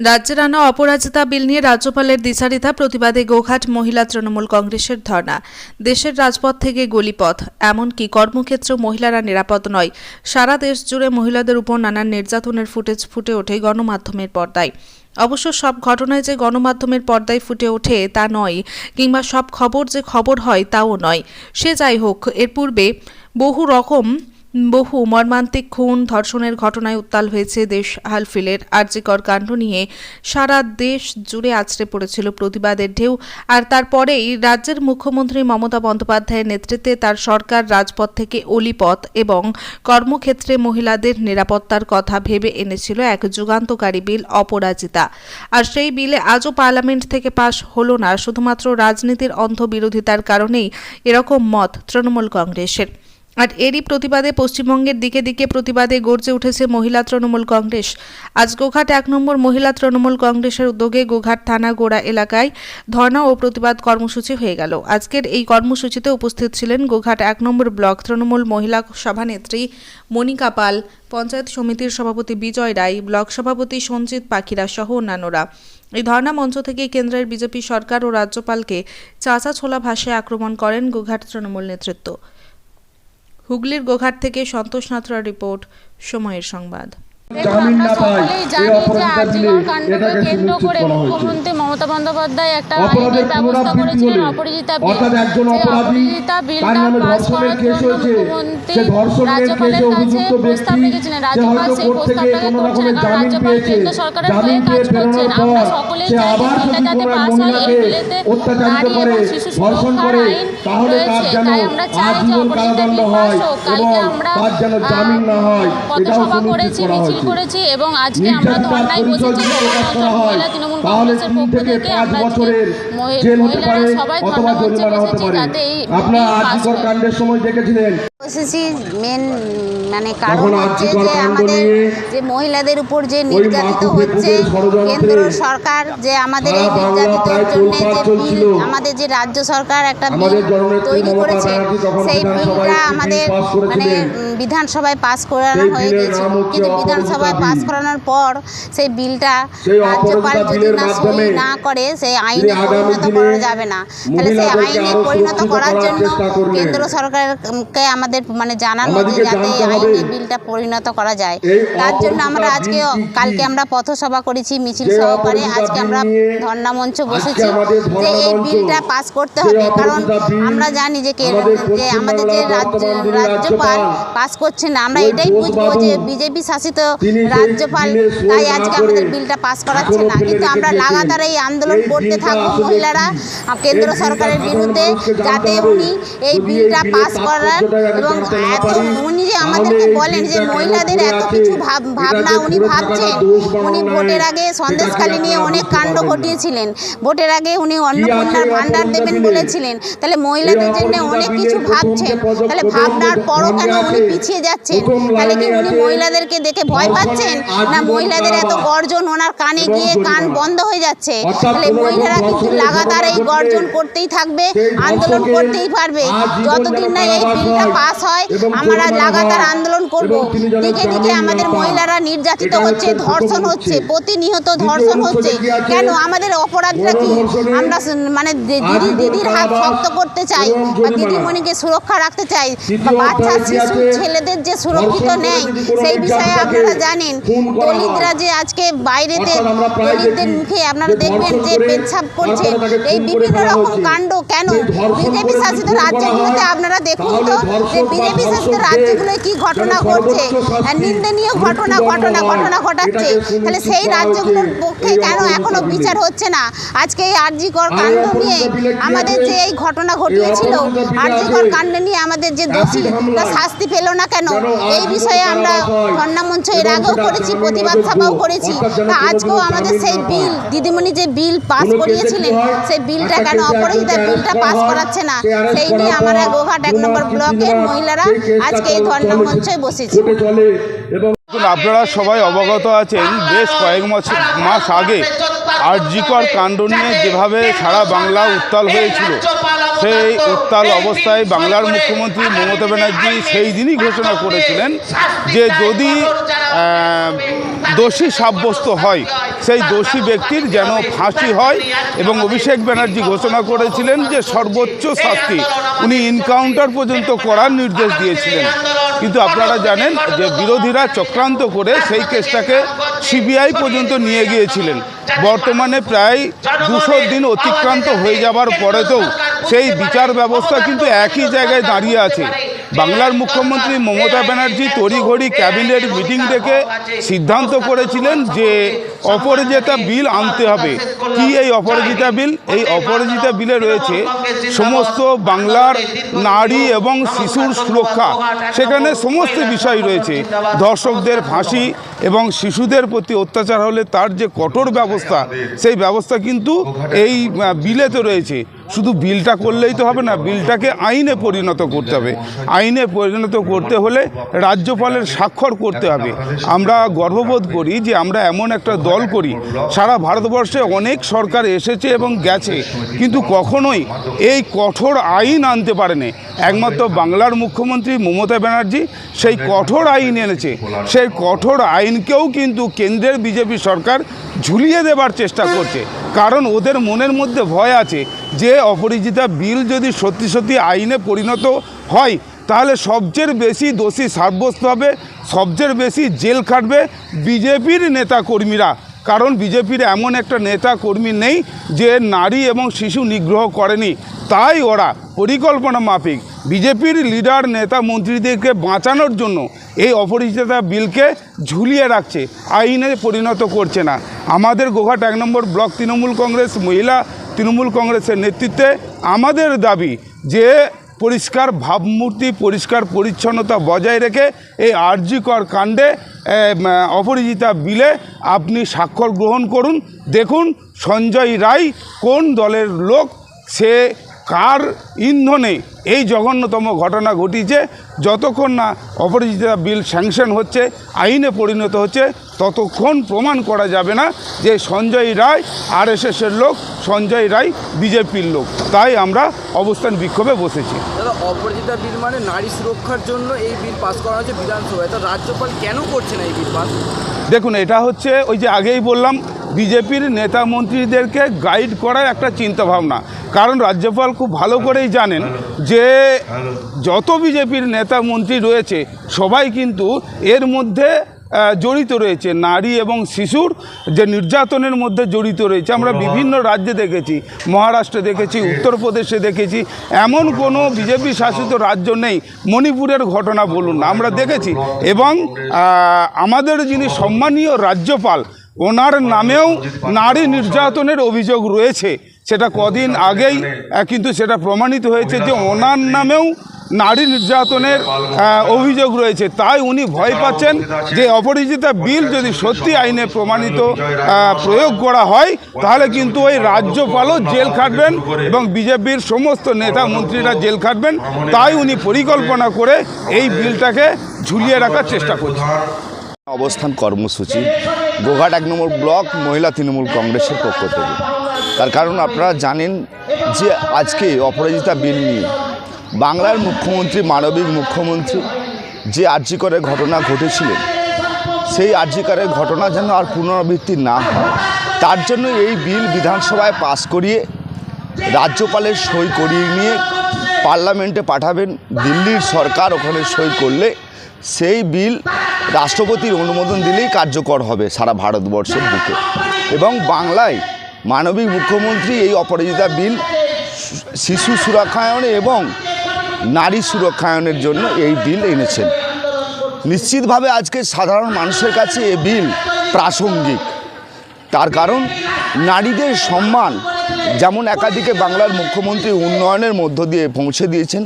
রাজ্যের আনা অপরাজিতা বিল নিয়ে রাজ্যপালের দ্বিচারিতা প্রতিবাদে গোঘাট মহিলা তৃণমূল কংগ্রেসের ধর্ণা। দেশের রাজপথ থেকে গলিপথ। এমনকি কর্মক্ষেত্রে মহিলারা নিরাপদ নয়। সারা দেশ জুড়ে মহিলাদের উপর নানান নির্যাতনের ফুটেজ ফুটে ওঠে গণমাধ্যমের পর্দায়। অবশ্য সব ঘটনায় যে গণমাধ্যমের পর্দায় ফুটে ওঠে তা নয়, কিংবা সব খবর যে খবর হয় তাও নয়। সে যাই হোক, এর পূর্বে বহু রকম বহু মর্মান্তিক খুন, ধর্ষণের ঘটনায় উত্তাল হয়েছে দেশ হালফিলের আর্যিকর কাণ্ড নিয়ে। সারা দেশ জুড়ে আছড়ে পড়েছিল প্রতিবাদের ঢেউ। আর তারপরেই রাজ্যের মুখ্যমন্ত্রী মমতা বন্দ্যোপাধ্যায়ের নেতৃত্বে তার সরকার রাজপথ থেকে অলিপথ এবং কর্মক্ষেত্রে মহিলাদের নিরাপত্তার কথা ভেবে এনেছিল এক যুগান্তকারী বিল অপরাজিতা। আর সেই বিলে আজও পার্লামেন্ট থেকে পাশ হলো না, শুধুমাত্র রাজনীতির অন্ধ বিরোধিতার কারণেই এরকম মত তৃণমূল কংগ্রেসের। আর এরই প্রতিবাদে পশ্চিমবঙ্গের দিকে দিকে প্রতিবাদে গর্জে উঠেছে মহিলা তৃণমূল কংগ্রেস। আজ গোঘাট এক নম্বর মহিলা তৃণমূল কংগ্রেসের উদ্যোগে গোঘাট থানা গোড়া এলাকায় ধর্ণা ও প্রতিবাদ কর্মসূচি হয়ে গেল। আজকের এই কর্মসূচিতে উপস্থিত ছিলেন গোঘাট এক নম্বর ব্লক তৃণমূল মহিলা সভানেত্রী মনিকা পাল, পঞ্চায়েত সমিতির সভাপতি বিজয় রায়, ব্লক সভাপতি সঞ্জিত পাখিরা সহ অন্যান্যরা। এই ধর্ণা মঞ্চ থেকে কেন্দ্রের বিজেপি সরকার ও রাজ্যপালকে চাচা ছোলা ভাষায় আক্রমণ করেন গোঘাট তৃণমূল নেতৃত্ব। হুগলির গোঘাট থেকে সন্তোষ নাথরা রিপোর্ট সময়ের সংবাদ। জামিন না পায় সকলেই এই অপরাধটা দিলে আজীবন কাণ্ডকে এটাকে কেন্দ্র সুনিশ্চিত করে করা হয়েছে। মুখ্যমন্ত্রী মমতা বন্দ্যোপাধ্যায় একটা আইনের ব্যবস্থা পুনরাবৃত্তি করেছিলেন হলে অপরাজিতা বিল অর্থাৎ একজন অপরাধী তার নামে ধর্ষণের কেস হয়েছে মুখ্যমন্ত্রী সে ধর্ষণের রাজ্যপালের কেসে কাছে অভিযুক্ত প্রস্তাব ব্যক্তি রেখেছিলেন সে রাজ্যপাল হয়তো কোর্ট থেকে কোনো রকমের জামিন রাজ্যপাল পেয়েছে। জামিন পেয়ে বেরোনোর আমরা পর সে আবার যদি কোনো এক হয় মহিলাকে অত্যাচারিত করে ধর্ষণ করে তাহলে তার যেন আজীবন কারাদণ্ড হয় এবং তার যেন জামিন না হয় এটাও সুনিশ্চিত করেছি করা মিছিল করেছি এবং আজকে আমরা তো ধর্নায় বসেছি মহিলা তৃণমূল কংগ্রেসের পক্ষ থেকে আমরা মহিলারা সবাই ধর্না মঞ্চে বসেছি যাতে এই কাণ্ডের সময় দেখেছিলেন। মেন মানে কারণ হচ্ছে যে আমাদের যে মহিলাদের উপর যে নির্যাতিত হচ্ছে কেন্দ্র সরকার যে আমাদের এই সারা নির্যাতিতের জন্য যে বিল আমাদের যে রাজ্য সরকার একটা বিল তৈরি করেছে সেই বিধানসভায় বিলটা আমাদের পাস মানে বিধানসভায় পাস করানো হয়ে হচ্ছে কিন্তু বিধানসভায়। পাস করানোর পর সেই বিলটা রাজ্যপাল যদি না সই না করে সেই আইনে পরিণত করা যাবে না। তাহলে সেই আইনে পরিণত করার করার জন্য কেন্দ্র সরকারকে আমাদের মানে জানানো যে যাতে হবে বিলটা পরিণত করা যায়। তার জন্য আমরা আজকে? কালকে আমরা পথসভা করেছি মিছিল সহকারে। আজকে আমরা ধর্ণা মঞ্চ বসেছি আমাদের যে এই বিলটা পাস করতে হবে। কারণ আমরা জানি যে কে- যে আমাদের যে রাজ্য রাজ্যপাল পাস করছে না আমরা এটাই বুঝব যে বিজেপি শাসিত রাজ্যপাল তাই আজকে আমাদের বিলটা পাস করাচ্ছে না। কিন্তু আমরা লাগাতার এই আন্দোলন করতে থাকব মহিলারা। কেন্দ্র সরকারের বিরুদ্ধে যাতে। উনি এই বিলটা পাস করার এবং এত উনি যে আমাদেরকে বলেন যে মহিলাদের এত কিছু ভাব ভাবনা উনি ভাবছেন উনি ভোটের আগে সন্দেশখালী নিয়ে অনেক কাণ্ড ঘটিয়েছিলেন ভোটের আগে উনি অন্নপূর্ণার এই ভান্ডার দেবেন বলেছিলেন তাহলে মহিলাদের জন্য অনেক কিছু ভাবছেন তাহলে ভাবনার পরও কেন উনি পিছিয়ে যাচ্ছেন? তাহলে কি উনি মহিলাদেরকে দেখে ভয় পাচ্ছেন? না মহিলাদের এত গর্জন ওনার কানে গিয়ে কান বন্ধ হয়ে যাচ্ছে। তাহলে মহিলারা কিন্তু লাগাতার এই গর্জন করতেই থাকবে? আন্দোলন করতেই পারবে? যতদিন না এই বিলটা হয় পাস হয় আমরা লাগাতার আন্দোলন করব দিকে দিকে আমাদের মহিলারা নির্যাতিত হচ্ছে ধর্ষণ হচ্ছে। প্রতিনিয়ত ধর্ষণ হচ্ছে কেন আমাদের অপরাধটা কি আমরা মানে দিদি দিদির হাত শক্ত করতে চাই বা। দিদিমণিকে সুরক্ষা রাখতে চাই বাচ্চা শিশু ছেলেদের যে সুরক্ষিত নেই সেই বিষয়ে আপনারা জানেন। দলিতরা যে আজকে বাইরেতে দলিতদের মুখে আপনারা দেখবেন যে পেচ্ছাপ করছেন এই বিভিন্ন রকম কাণ্ড কেন বিজেপি শাসিত রাজ্যগুলোতে আপনারা দেখুন তো যে বিজেপি শাসিত রাজ্যগুলোয় কি ঘটনা ঘটছে? শাস্তি আর নিন্দনীয় ঘটনা ঘটনা ঘটনা ঘটাচ্ছে তাহলে সেই রাজ্যগুলোর পক্ষে কেন এখনও বিচার হচ্ছে না? আজকে এই আরজিকর কাণ্ড নিয়ে আমাদের যে এই ঘটনা ঘটিয়েছিল আরজিকর কাণ্ড নিয়ে আমাদের যে দোষী তা শাস্তি পেল না কেন? এই বিষয়ে আমরা কারাবাস হয়। মঞ্চ এর আগেও করেছি প্রতিবাদ। সভাও করেছি। তা আজকেও আমাদের সেই বিল দিদিমণি যে বিল পাস করিয়েছিলেন সেই বিলটা কেন কেসে অপরাজিতা বিলটা পাস করাচ্ছে না। সেই নিয়ে আমরা গোঘাট এক নম্বর ব্লকের মহিলারা আজকে এই ধর্ণা মঞ্চে বসেছি। আপনারা সবাই অবগত আছেন বেশ কয়েক মাস মাস আগে আরজিকর কাণ্ড নিয়ে যেভাবে সারা বাংলা উত্তাল হয়েছিল সেই উত্তাল অবস্থায় বাংলার মুখ্যমন্ত্রী মমতা ব্যানার্জি সেই দিনই ঘোষণা করেছিলেন যে যদি দোষী সাব্যস্ত হয় সেই দোষী ব্যক্তির যেন ফাঁসি হয় এবং অভিষেক ব্যানার্জি ঘোষণা করেছিলেন যে সর্বোচ্চ শাস্তি। উনি ইনকাউন্টার পর্যন্ত করার নির্দেশ দিয়েছিলেন। কিন্তু আপনারা জানেন যে বিরোধীরা চক্রান্ত করে সেই কেসটাকে সিবিআই পর্যন্ত নিয়ে গিয়েছিলেন। বর্তমানে প্রায় দুশো দিন অতিক্রান্ত হয়ে যাবার পরেতেও সেই বিচার ব্যবস্থা কিন্তু একই জায়গায় দাঁড়িয়ে আছে। বাংলার মুখ্যমন্ত্রী মমতা ব্যানার্জি তড়িঘড়ি ক্যাবিনেট মিটিং ডেকে সিদ্ধান্ত করেছিলেন যে অপরাজিতা বিল আনতে হবে। কি এই অপরাজিতা বিল? এই অপরাজিতা বিলে রয়েছে সমস্ত বাংলার নারী এবং শিশুর সুরক্ষা। সেখানে সমস্ত বিষয় রয়েছে। ধর্ষকদের ফাঁসি এবং শিশুদের প্রতি অত্যাচার হলে তার যে কঠোর ব্যবস্থা, সেই ব্যবস্থা কিন্তু এই বিলেতে রয়েছে। শুধু বিলটা করলেই তো হবে না, বিলটাকে আইনে পরিণত করতে হবে। আইনে পরিণত করতে হলে রাজ্যপালের স্বাক্ষর করতে হবে। আমরা গর্ববোধ করি যে আমরা এমন একটা দল করি। সারা ভারতবর্ষে অনেক সরকার এসেছে এবং গেছে, কিন্তু কখনোই এই কঠোর আইন আনতে পারেনি। একমাত্র বাংলার মুখ্যমন্ত্রী মমতা ব্যানার্জি সেই কঠোর আইন এনেছে। সেই কঠোর আইনকেও কিন্তু কেন্দ্রের বিজেপি সরকার ঝুলিয়ে দেবার চেষ্টা করছে। কারণ ওদের মনের মধ্যে ভয় আছে যে অপরিচিতা বিল যদি সত্যি সত্যি আইনে পরিণত হয়, তাহলে সবচেয়ে বেশি দোষী সাব্যস্ত হবে, সবচেয়ে বেশি জেল খাটবে বিজেপির নেতা কর্মীরা কারণ বিজেপির এমন একটা নেতা কর্মী নেই যে নারী এবং শিশু নিগ্রহ করেনি। তাই ওরা পরিকল্পনা মাফিক। বিজেপির লিডার নেতা মন্ত্রীদেরকে বাঁচানোর জন্য এই অপরিচিতা বিলকে ঝুলিয়ে রাখছে, আইনে পরিণত করছে না। আমাদের গোঘাট এক নম্বর ব্লক তৃণমূল কংগ্রেস মহিলা তৃণমূল কংগ্রেসের নেতৃত্বে আমাদের দাবি যে পরিষ্কার ভাবমূর্তি, পরিষ্কার পরিচ্ছন্নতা বজায় রেখে এই আর্যিকর কাণ্ডে অপরাজিতা বিলে আপনি স্বাক্ষর গ্রহণ করুন। দেখুন সঞ্জয় রায় কোন দলের লোক, সে কার ইন্ধনে এই জঘন্যতম ঘটনা ঘটিয়েছে যতক্ষণ না অপরাজিতা বিল স্যাংশন হচ্ছে আইনে পরিণত হচ্ছে ততক্ষণ প্রমাণ করা যাবে না যে সঞ্জয় রায় আরএসএসের লোক সঞ্জয় রায় বিজেপির লোক। তাই আমরা অবস্থান বিক্ষোভে বসেছি। দাদা অপরাজিতা বিল মানে নারী সুরক্ষার জন্য এই বিল পাস করা হয়েছে বিধানসভায়। তো রাজ্যপাল কেন করছে না এই বিল পাস দেখুন এটা হচ্ছে ওই যে আগেই বললাম বিজেপির নেতা মন্ত্রীদেরকে গাইড করার একটা চিন্তাভাবনা। কারণ রাজ্যপাল খুব ভালো করেই জানেন যে, যত বিজেপির নেতা মন্ত্রী রয়েছে, সবাই কিন্তু এর মধ্যে জড়িত রয়েছে। নারী এবং শিশুর যে নির্যাতনের মধ্যে জড়িত রয়েছে। আমরা বিভিন্ন রাজ্যে দেখেছি, মহারাষ্ট্রে দেখেছি, উত্তরপ্রদেশে দেখেছি। এমন কোনো বিজেপি শাসিত রাজ্য নেই। মণিপুরের ঘটনা বলুন আমরা দেখেছি এবং আমাদের যিনি সম্মানীয় রাজ্যপাল ওনার নামেও নারী নির্যাতনের অভিযোগ রয়েছে। সেটা কদিন আগেই কিন্তু সেটা প্রমাণিত হয়েছে যে ওনার নামেও নারী নির্যাতনের অভিযোগ রয়েছে। তাই উনি ভয় পাচ্ছেন যে অপরাজিতা বিল যদি সত্যি আইনে প্রমাণিত প্রয়োগ করা হয়, তাহলে কিন্তু ওই রাজ্যপালও জেল খাটবেন এবং বিজেপির সমস্ত নেতা মন্ত্রীরা জেল খাটবেন। তাই উনি পরিকল্পনা করে এই বিলটাকে ঝুলিয়ে রাখার চেষ্টা করছেন। অবস্থান কর্মসূচি। গোঘাট এক নম্বর ব্লক, মহিলা তৃণমূল কংগ্রেসের পক্ষ থেকে। তার কারণ আপনারা জানেন যে আজকে অপরাজিতা বিল নিয়ে বাংলার মুখ্যমন্ত্রী, মানবিক মুখ্যমন্ত্রী যে আর্যিকরের ঘটনা ঘটেছিলেন, সেই আর্যিকরের ঘটনা যেন আর পুনরাবৃত্তি না হয়, তার জন্য এই বিল বিধানসভায় পাস করিয়ে রাজ্যপালের সই করিয়ে নিয়ে পার্লামেন্টে পাঠাবেন। দিল্লির সরকার ওখানে সই করলে সেই বিল রাষ্ট্রপতির অনুমোদন দিলেই কার্যকর হবে সারা ভারতবর্ষের বুকে। এবং বাংলায় মানবিক মুখ্যমন্ত্রী এই অপরাজিতা বিল শিশু সুরক্ষায়নে এবং নারী সুরক্ষায়নের জন্য এই বিল এনেছেন। নিশ্চিতভাবে আজকে সাধারণ মানুষের কাছে এ বিল প্রাসঙ্গিক। তার কারণ, নারীদের সম্মান যেমন একাধিকে বাংলার মুখ্যমন্ত্রী উন্নয়নের মধ্য দিয়ে পৌঁছে দিয়েছেন,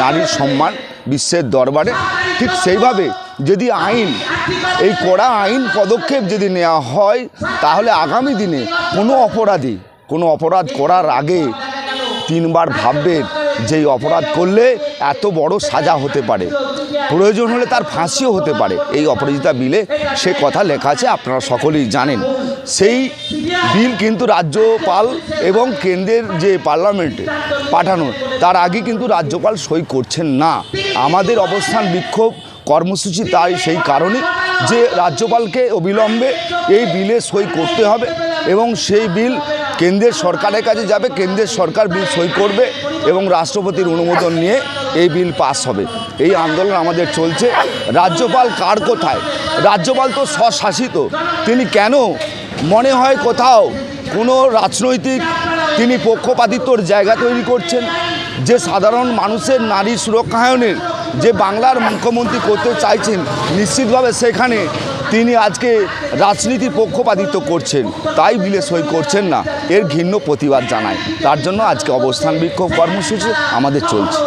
নারীর সম্মান বিশ্বের দরবারে। ঠিক সেইভাবে যদি আইন, এই কড়া আইন পদক্ষেপ যদি নেওয়া হয়, তাহলে আগামী দিনে কোনো অপরাধী, কোনো অপরাধ করার আগে তিনবার ভাববেন যে এই অপরাধ করলে এত বড় সাজা হতে পারে। প্রয়োজন হলে তার ফাঁসিও হতে পারে। এই অপরাজিতা বিলে সে কথা লেখা আছে, আপনারা সকলেই জানেন। সেই বিল কিন্তু রাজ্যপাল এবং কেন্দ্রের যে পার্লামেন্টে পাঠানো, তার আগে কিন্তু রাজ্যপাল সই করছেন না। আমাদের অবস্থান বিক্ষোভ কর্মসূচি তাই সেই কারণে যে রাজ্যপালকে অবিলম্বে এই বিলে সই করতে হবে এবং সেই বিল কেন্দ্রের সরকারের কাছে যাবে, কেন্দ্রের সরকার বিল সই করবে এবং রাষ্ট্রপতির অনুমোদন নিয়ে এই বিল পাস হবে। এই আন্দোলন আমাদের চলছে। রাজ্যপাল কার কোথায়? রাজ্যপাল তো স্বশাসিত। তিনি কেন মনে হয় কোথাও কোনো রাজনৈতিক তিনি পক্ষপাতিত্বর জায়গা তৈরি করছেন। যে সাধারণ মানুষের নারী সুরক্ষায়নের যে বাংলার মুখ্যমন্ত্রী করতে চাইছেন, নিশ্চিতভাবে সেখানে তিনি আজকে রাজনীতি পক্ষপাতিত্ব করছেন। তাই বিলে সই করছেন না। এর ঘৃণ্য প্রতিবাদ জানায়। তার জন্য আজকে অবস্থান বিক্ষোভ কর্মসূচি আমাদের চলছে।